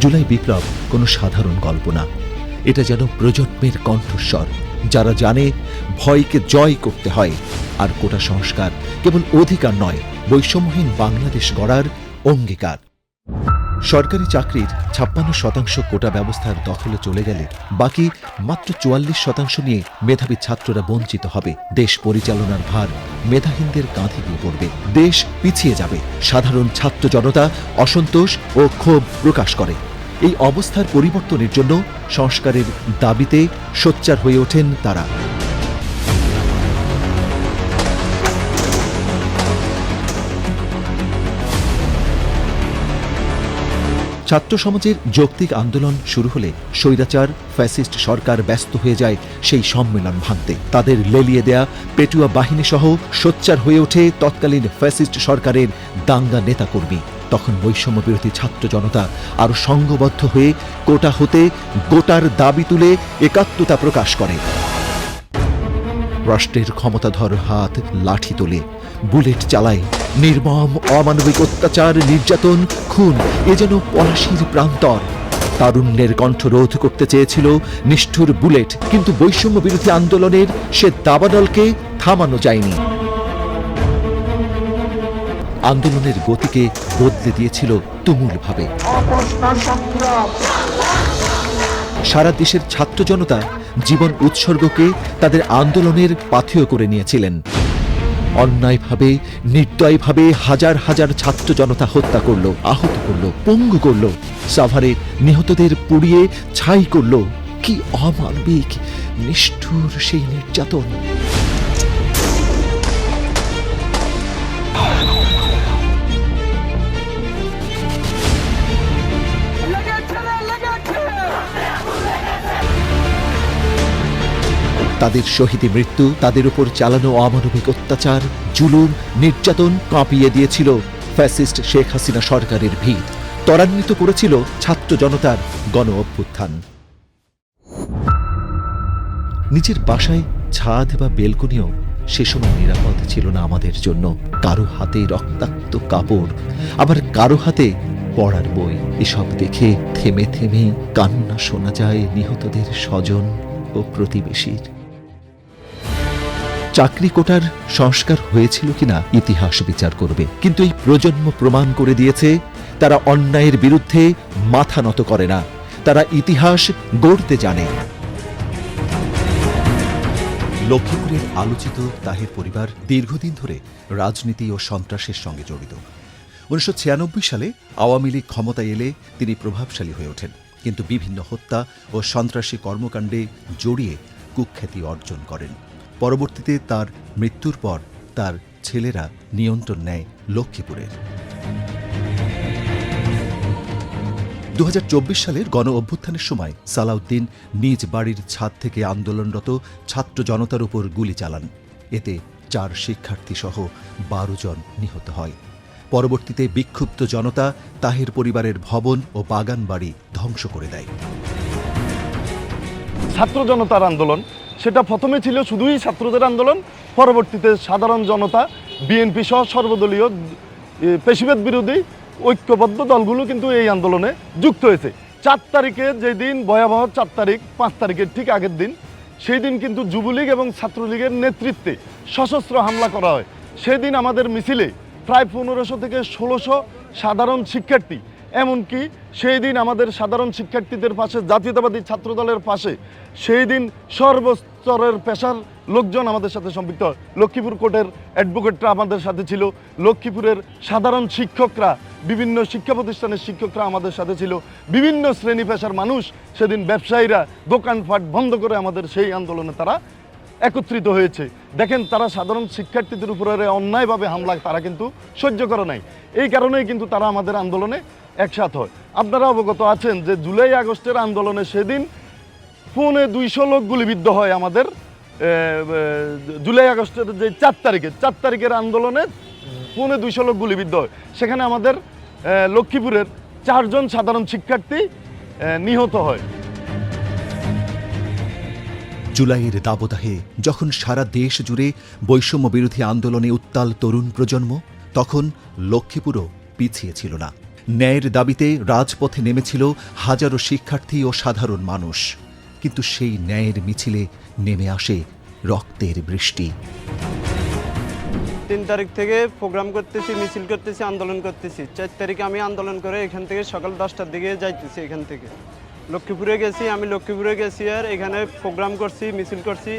জুলাই বিপ্লব কোনো সাধারণ গল্প না। এটা যেন প্রজন্মের কণ্ঠস্বর, যারা জানে ভয়কে জয় করতে হয় আর কোটা সংস্কার কেবল অধিকার নয়, বৈষম্যহীন বাংলাদেশ গড়ার অঙ্গীকার। সরকারি চাকরির ছাপ্পান্ন শতাংশ কোটা ব্যবস্থার দখলে চলে গেলে বাকি মাত্র চুয়াল্লিশ শতাংশ নিয়ে মেধাবী ছাত্ররা বঞ্চিত হবে। দেশ পরিচালনার ভার মেধাহীনদের কাঁধে গিয়ে পড়বে। দেশ পিছিয়ে যাবে। সাধারণ ছাত্র জনতা অসন্তোষ ও ক্ষোভ প্রকাশ করে। এই অবস্থার পরিবর্তনের জন্য সংস্কারের দাবিতে সোচ্চার হয়ে ওঠেন তারা। ছাত্র সমাজের যৌক্তিক আন্দোলন শুরু হলে স্বৈরাচার, ফ্যাসিস্ট সরকার ব্যস্ত হয়ে যায় সেই সম্মেলন ভাঙতে। তাদের লেলিয়ে দেয়া পেটুয়া বাহিনী সহ সোচ্চার হয়ে ওঠে তৎকালীন ফ্যাসিস্ট সরকারের দাঙ্গা নেতাকর্মী। তখন বৈষম্য বিরোধী ছাত্র জনতা আরও সংঘবদ্ধ হয়ে কোটা হতে গোটার দাবি তুলে একাত্মতা প্রকাশ করে। রাষ্ট্রের ক্ষমতাধর হাত লাঠি তোলে। বুলেট চালায় নির্মম, অমানবিক অত্যাচার, নির্যাতন, খুন, এ যেন পলাশির প্রান্তর। তারুণ্যের কণ্ঠ রোধ করতে চেয়েছিল নিষ্ঠুর বুলেট, কিন্তু বৈষম্য বিরোধী আন্দোলনের সে দাবানলকে থামানো যায়নি। আন্দোলনের গতিকে বদলে দিয়েছিল তুমুলভাবে। সারা দেশের ছাত্র জনতা জীবন উৎসর্গকে তাদের আন্দোলনের পাথেয় করে নিয়েছিলেন। অন্যায়ভাবে, নির্দয়ভাবে হাজার হাজার ছাত্র জনতা হত্যা করল, আহত করল, পঙ্গু করল, সাভারে নিহতদের পুড়িয়ে ছাই করল। কি অমানবিক, নিষ্ঠুর সেই নির্যাতন। তাদের শহীদে মৃত্যু তাদের উপর চালানো অমানবিক অত্যাচার, জুলুম, নির্যাতন কাঁপিয়ে দিয়েছিল ফ্যাসিস্ট শেখ হাসিনা সরকারের ভিত। ত্বরান্বিত করেছিল ছাত্র জনতার গণ অভ্যুত্থান। নিজের বাসায় ছাদ বা বেলকনিও সে সময় নিরাপদ ছিল না আমাদের জন্য। কারও হাতে রক্তাক্ত কাপড়, আবার কারও হাতে পড়ার বই। এসব দেখে থেমে থেমে কান্না শোনা যায় নিহতদের স্বজন ও প্রতিবেশীর। চাকরি কোটার সংস্কার হয়েছিল কিনা ইতিহাস বিচার করবে। কিন্তু এই প্রজন্ম প্রমাণ করে দিয়েছে, তারা অন্যায়ের বিরুদ্ধে মাথা নত করে না। তারা ইতিহাস গড়তে জানে। লক্ষ্মীপুরের আলোচিত তাহের পরিবার দীর্ঘদিন ধরে রাজনীতি ও সন্ত্রাসের সঙ্গে জড়িত। উনিশশো ছিয়ানব্বই সালে আওয়ামী লীগ ক্ষমতায় এলে তিনি প্রভাবশালী হয়ে ওঠেন। কিন্তু বিভিন্ন হত্যা ও সন্ত্রাসী কর্মকাণ্ডে জড়িয়ে কুখ্যাতি অর্জন করেন। পরবর্তীতে তার মৃত্যুর পর তার ছেলেরা নিয়ন্ত্রণ নেয় লক্ষ্মীপুরের দু সালের গণ অভ্যুত্থানের সময় সালাউদ্দিন নিজ বাড়ির ছাদ থেকে আন্দোলনরত ছাত্র জনতার উপর গুলি চালান। এতে চার শিক্ষার্থী সহ বারো জন নিহত হয়। পরবর্তীতে বিক্ষুব্ধ জনতা তাহের পরিবারের ভবন ও বাগান বাড়ি ধ্বংস করে দেয়। ছাত্র জনতার আন্দোলন সেটা প্রথমে ছিল শুধুই ছাত্রদের আন্দোলন, পরবর্তীতে সাধারণ জনতা বিএনপি সহ সর্বদলীয় পেশিবাদ বিরোধী ঐক্যবদ্ধ দলগুলো কিন্তু এই আন্দোলনে যুক্ত হয়েছে। চার তারিখে যেদিন, ভয়াবহ চার তারিখ, পাঁচ তারিখের ঠিক আগের দিন সেই দিন কিন্তু যুবলীগ এবং ছাত্রলীগের নেতৃত্বে সশস্ত্র হামলা করা হয়। সেদিন আমাদের মিছিলে প্রায় পনেরোশো থেকে ষোলোশো সাধারণ শিক্ষার্থী এমনকি সেই দিন আমাদের সাধারণ শিক্ষার্থীদের পাশে, জাতীয়তাবাদী ছাত্রদলের পাশে, সেই দিন সর্বস্তরের পেশার লোকজন আমাদের সাথে সম্পৃক্ত। হয়। লক্ষ্মীপুর কোর্টের অ্যাডভোকেটরা আমাদের সাথে ছিল। লক্ষ্মীপুরের সাধারণ শিক্ষকরা, বিভিন্ন শিক্ষা প্রতিষ্ঠানের শিক্ষকরা আমাদের সাথে ছিল। বিভিন্ন শ্রেণি পেশার মানুষ সেদিন ব্যবসায়ীরা দোকানপাট বন্ধ করে আমাদের সেই আন্দোলনে তারা একত্রিত হয়েছে। দেখেন, তারা সাধারণ শিক্ষার্থীদের উপরে অন্যায়ভাবে হামলা, তারা কিন্তু সহ্য করে নাই। এই কারণেই কিন্তু তারা আমাদের আন্দোলনে একসাথ হয়। আপনারা অবগত আছেন যে জুলাই আগস্টের আন্দোলনে সেদিন পৌনে দুইশো লোক গুলিবিদ্ধ হয় আমাদের। জুলাই আগস্টের যে চার তারিখে, চার তারিখের আন্দোলনে পৌনে দুইশো লোক গুলিবিদ্ধ হয়। সেখানে আমাদের লক্ষ্মীপুরের চারজন সাধারণ শিক্ষার্থী নিহত হয়। জুলাইয়ের দাবদাহে যখন সারা দেশ জুড়ে বৈষম্য বিরোধী আন্দোলনে উত্তাল তরুণ প্রজন্ম, তখন লক্ষ্মীপুরও পিছিয়ে ছিল না। ন্যায়ের দাবিতে রাজপথে নেমেছিল হাজারো শিক্ষার্থী ও সাধারণ মানুষ। কিন্তু সেই ন্যায়ের মিছিলে নেমে আসে রক্তের বৃষ্টি। তিন তারিখ থেকে প্রোগ্রাম করতেছি, মিছিল করতেছি, আন্দোলন করতেছি। চার তারিখে আমি আন্দোলন করে এখান থেকে সকাল দশটার দিকে যাইতেছি এখান থেকে। লক্ষ্মীপুরে গেছি, আমি লক্ষ্মীপুরে গেছি আর এখানে প্রোগ্রাম করছি, মিছিল করছি।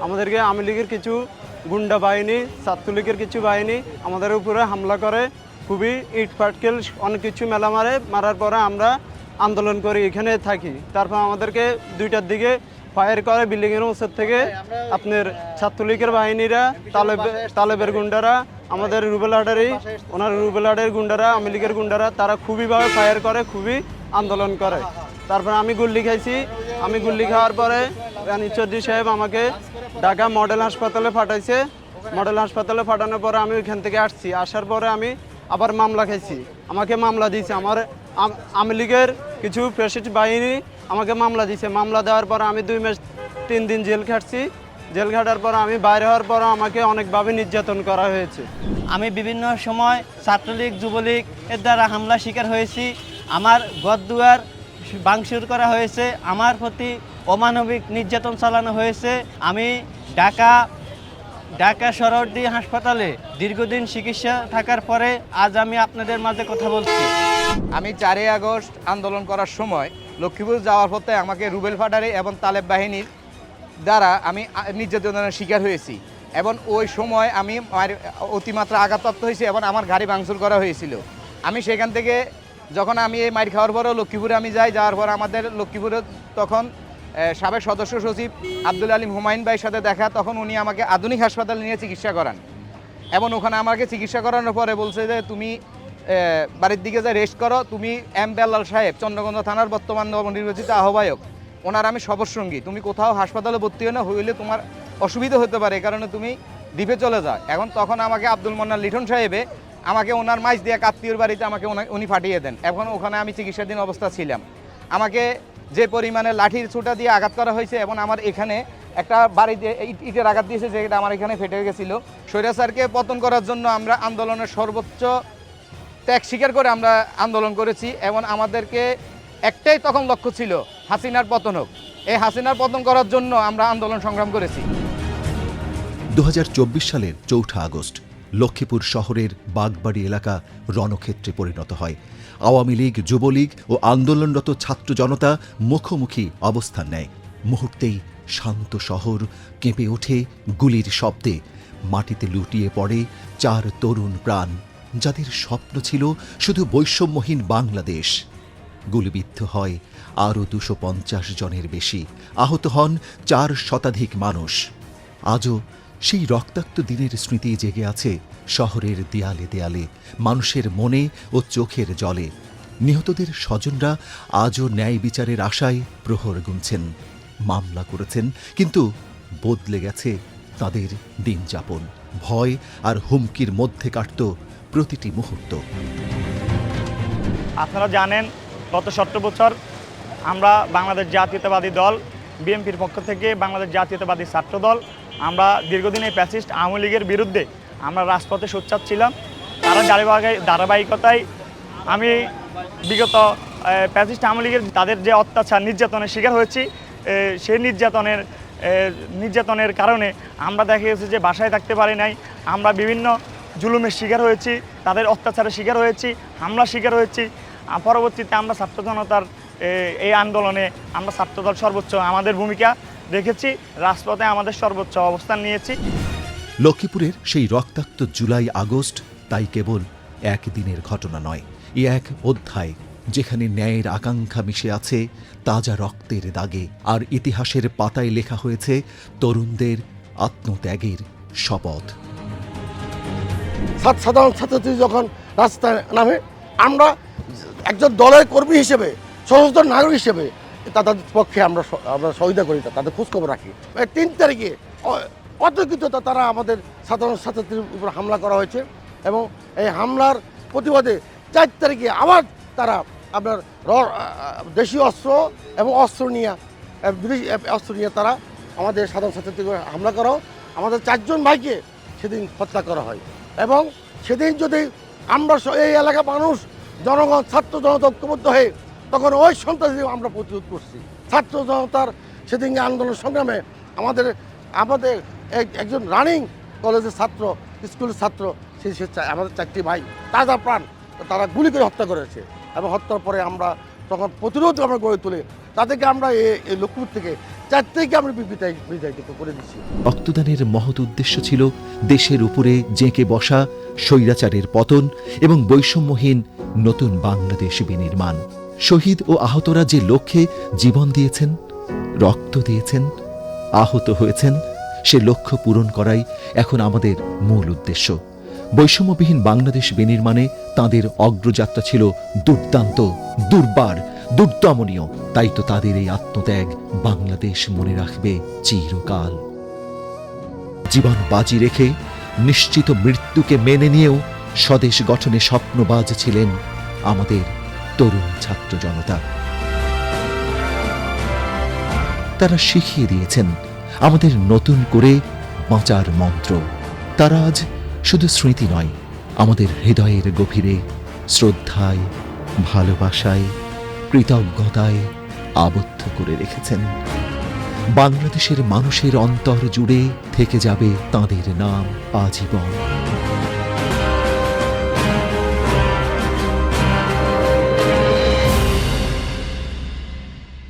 আমাদেরকে আওয়ামী লীগের কিছু গুন্ডা বাহিনী, ছাত্রলীগের কিছু বাহিনী আমাদের উপরে হামলা করে। খুবই ইট পাটকেল অনেক কিছু মেলা মারে মারার পরে আমরা আন্দোলন করি এখানে থাকি। তারপর আমাদেরকে দুইটার দিকে ফায়ার করে বিল্ডিংয়ের উঁচের থেকে আপনার ছাত্রলীগের বাহিনীরা তালেব তালেবের গুন্ডারা আমাদের রুবেল হাটারি ওনার রুবেল হাটের গুন্ডারা আওয়ামী লীগের গুন্ডারা তারা খুবইভাবে ফায়ার করে খুবই আন্দোলন করে। তারপর আমি গুল্লি খাইছি। আমি গুল্লি খাওয়ার পরে রানী চৌধুরী সাহেব আমাকে ঢাকা মডেল হাসপাতালে পাঠাইছে। মডেল হাসপাতালে ফাটানোর পরে আমি ওইখান থেকে আসছি। আসার পরে আমি আবার মামলা খাইছি আমাকে মামলা দিয়েছে। আমার আম- আওয়ামী লীগের কিছু প্রেসিড বাহিনী আমাকে মামলা দিয়েছে। মামলা দেওয়ার পর আমি দুই মাস তিন দিন জেল খাটছি। জেল খাটার পর আমি বাইরে হওয়ার পর আমাকে অনেকভাবে নির্যাতন করা হয়েছে। আমি বিভিন্ন সময় ছাত্রলীগ, যুবলীগ এর দ্বারা হামলা শিকার হয়েছি। আমার গদদুয়ার বাংসুর করা হয়েছে। আমার প্রতি অমানবিক নির্যাতন চালানো হয়েছে। আমি ঢাকা ঢাকা সরহদ্দি হাসপাতালে দীর্ঘদিন চিকিৎসা থাকার পরে আজ আমি আপনাদের মাঝে কথা বলছি। আমি চারই আগস্ট আন্দোলন করার সময় লক্ষ্মীপুর যাওয়ার পথে আমাকে রুবেল ফাটারি এবং তালেব বাহিনীর দ্বারা আমি নির্যাতনের শিকার হয়েছি এবং ওই সময় আমি অতিমাত্রা আঘাতপ্রাপ্ত হয়েছি এবং আমার গাড়ি ভাঙচুর করা হয়েছিল। আমি সেখান থেকে যখন আমি এই মাইর খাওয়ার পরেও লক্ষ্মীপুরে আমি যাই, যাওয়ার পর আমাদের লক্ষ্মীপুরে তখন সাবেক সদস্য সচিব আব্দুল আলিম হুমায়ুন ভাইয়ের সাথে দেখা, তখন উনি আমাকে আধুনিক হাসপাতালে নিয়ে চিকিৎসা করান। এবং ওখানে আমাকে চিকিৎসা করানোর পরে বলছে যে, তুমি বাড়ির দিকে যা রেস্ট করো। তুমি এম বেলাল সাহেব, চন্দ্রগঞ্জ থানার বর্তমান নবনির্বাচিত আহ্বায়ক। ওনার আমি সবসঙ্গী তুমি কোথাও হাসপাতালে ভর্তি হয়ে না হইলে তোমার অসুবিধা হতে পারে, এই কারণে তুমি দ্বীপে চলে যাও। এখন তখন আমাকে আব্দুল মন্নার লিঠন সাহেবে আমাকে ওনার মাইজ দিয়ে কাত্তিয়র বাড়িতে আমাকে উনি পাঠিয়ে দেন। এখন ওখানে আমি চিকিৎসাধীন অবস্থা ছিলাম। আমাকে যে পরিমাণে লাঠির ছোটা দিয়ে আঘাত করা হয়েছে এবং আমার এখানে একটা বাড়িতে ইট- ইটের আঘাত দিয়েছে যেটা আমার এখানে ফেটে গেছিল। স্যারকে পতন করার জন্য আমরা আন্দোলনের সর্বোচ্চ ত্যাগ স্বীকার করে আমরা আন্দোলন করেছি এবং আমাদেরকে একটাই তখন লক্ষ্য ছিল, হাসিনার পতন হোক। এই হাসিনার পতন করার জন্য আমরা আন্দোলন সংগ্রাম করেছি। দু হাজার চব্বিশ সালের চৌঠা আগস্ট, লক্ষ্মীপুর শহরের বাগবাড়ি এলাকা রণক্ষেত্রে পরিণত হয়। আওয়ামী লীগ, যুবলীগ ও আন্দোলনরত ছাত্র জনতা মুখোমুখি অবস্থান নেয়। মুহূর্তেই শান্ত শহর কেঁপে ওঠে গুলির শব্দে। মাটিতে লুটিয়ে পড়ে চার তরুণ প্রাণ, যাদের স্বপ্ন ছিল শুধু বৈষম্যহীন বাংলাদেশ। গুলিবিদ্ধ হয় আরও দুশো পঞ্চাশ জনের বেশি। আহত হন চার শতাধিক মানুষ। আজও সেই রক্তাক্ত দিনের স্মৃতি জেগে আছে শহরের দেয়ালে দেয়ালে, মানুষের মনে ও চোখের জলে। নিহতদের স্বজনরা আজও ন্যায় বিচারের আশায় প্রহর গুনছেন, মামলা করেছেন, কিন্তু বদলে গেছে তাদের দিনযাপন ভয় আর হুমকির মধ্যে কাটত প্রতিটি মুহূর্ত। আপনারা জানেন, গত সত্তর বছর আমরা বাংলাদেশ জাতীয়তাবাদী দল, বিএনপির পক্ষ থেকে বাংলাদেশ জাতীয়তাবাদী ছাত্র দল আমরা দীর্ঘদিন এই প্যাসিস্ট আওয়ামী লীগের বিরুদ্ধে আমরা রাজপথে সোচ্চার ছিলাম। তারা ধারাবাহিক ধারাবাহিকতায় আমি বিগত প্যাসিস্ট আওয়ামী লীগের তাদের যে অত্যাচার, নির্যাতনের শিকার হয়েছি সেই নির্যাতনের নির্যাতনের কারণে আমরা দেখা গেছে যে বাসায় থাকতে পারি নাই। আমরা বিভিন্ন জুলুমের শিকার হয়েছি, তাদের অত্যাচারের শিকার হয়েছি, হামলার শিকার হয়েছি। পরবর্তীতে আমরা ছাত্র জনতার এই আন্দোলনে আমরা ছাত্রদল সর্বোচ্চ আমাদের ভূমিকা রেখেছি রাজপথে আমাদের সর্বোচ্চ অবস্থান নিয়েছি। লক্ষ্মীপুরের সেই রক্তাক্ত জুলাই আগস্ট তাই কেবল একদিনের ঘটনা নয় এ এক অধ্যায় যেখানে ন্যায়ের আকাঙ্ক্ষা মিশে আছে তাজা রক্তের দাগে আর ইতিহাসের পাতায় লেখা হয়েছে তরুণদের আত্মত্যাগের শপথ। ছাত্র সাধারণ ছাত্রছাত্রী যখন রাস্তায় নামে আমরা একজন দলের কর্মী হিসেবে সচেতন নাগরিক হিসেবে তাদের পক্ষে আমরা আমরা সহিদা করি, তাদের খোঁজখবর রাখি। তিন তারিখে, অ- অতর্কিত তারা আমাদের সাধারণ ছাত্রছাত্রীর উপর হামলা করা হয়েছে এবং এই হামলার প্রতিবাদে চার তারিখে আবার তারা আপনার দেশীয় অস্ত্র এবং অস্ত্র নিয়ে বিদেশি অস্ত্র নিয়ে তারা আমাদের সাধারণ ছাত্রছাত্রীকে হামলা করাও। আমাদের চারজন ভাইকে সেদিন হত্যা করা হয় এবং সেদিন যদি আমরা এই এলাকার মানুষ, জনগণ, ছাত্র জনতা ঐক্যবদ্ধ হয়ে তখন ওই সন্ত্রাসী আমরা প্রতিরোধ করছি। ছাত্র জনতার সেদিনকে আন্দোলন সংগ্রামে আমাদের আমাদের এক- একজন রানিং কলেজের ছাত্র স্কুলের ছাত্র, সে আমাদের চারটি ভাই, তাজা প্রাণ, তারা গুলি করে হত্যা করেছে। এবং হত্যার পরে আমরা তখন প্রতিরোধ আমরা গড়ে তুলে, তাদেরকে আমরা এই লক্ষ্মীপুর থেকে চার থেকে আমরা বিদায় করে দিচ্ছি। রক্তদানের মহৎ উদ্দেশ্য ছিল দেশের উপরে জেঁকে বসা, স্বৈরাচারের পতন এবং বৈষম্যহীন নতুন বাংলাদেশ বিনির্মাণ। শহীদ ও আহতরা যে লক্ষ্যে জীবন দিয়েছেন, রক্ত দিয়েছেন, আহত হয়েছেন, সে লক্ষ্য পূরণ করাই এখন আমাদের মূল উদ্দেশ্য। বৈষম্যবিহীন বাংলাদেশ বিনির্মাণে তাদের অগ্রযাত্রা ছিল দুর্দান্ত, দুর্বার, দুর্দমনীয়। তাই তো তাদের এই আত্মত্যাগ বাংলাদেশ মনে রাখবে চিরকাল। জীবন বাজি রেখে নিশ্চিত মৃত্যুকে মেনে নিয়েও স্বদেশ গঠনে স্বপ্নবাজ ছিলেন আমাদের তরুণ ছাত্র জনতা। তারা শিখিয়ে দিয়েছেন আমাদের নতুন করে বাঁচার মন্ত্র। তারা আজ শুধু স্মৃতি নয়, আমাদের হৃদয়ের গভীরে শ্রদ্ধায়, ভালোবাসায়, কৃতজ্ঞতায় আবদ্ধ করে রেখেছেন। বাংলাদেশের মানুষের অন্তর জুড়ে থেকে যাবে তাঁদের নাম, আজীবন।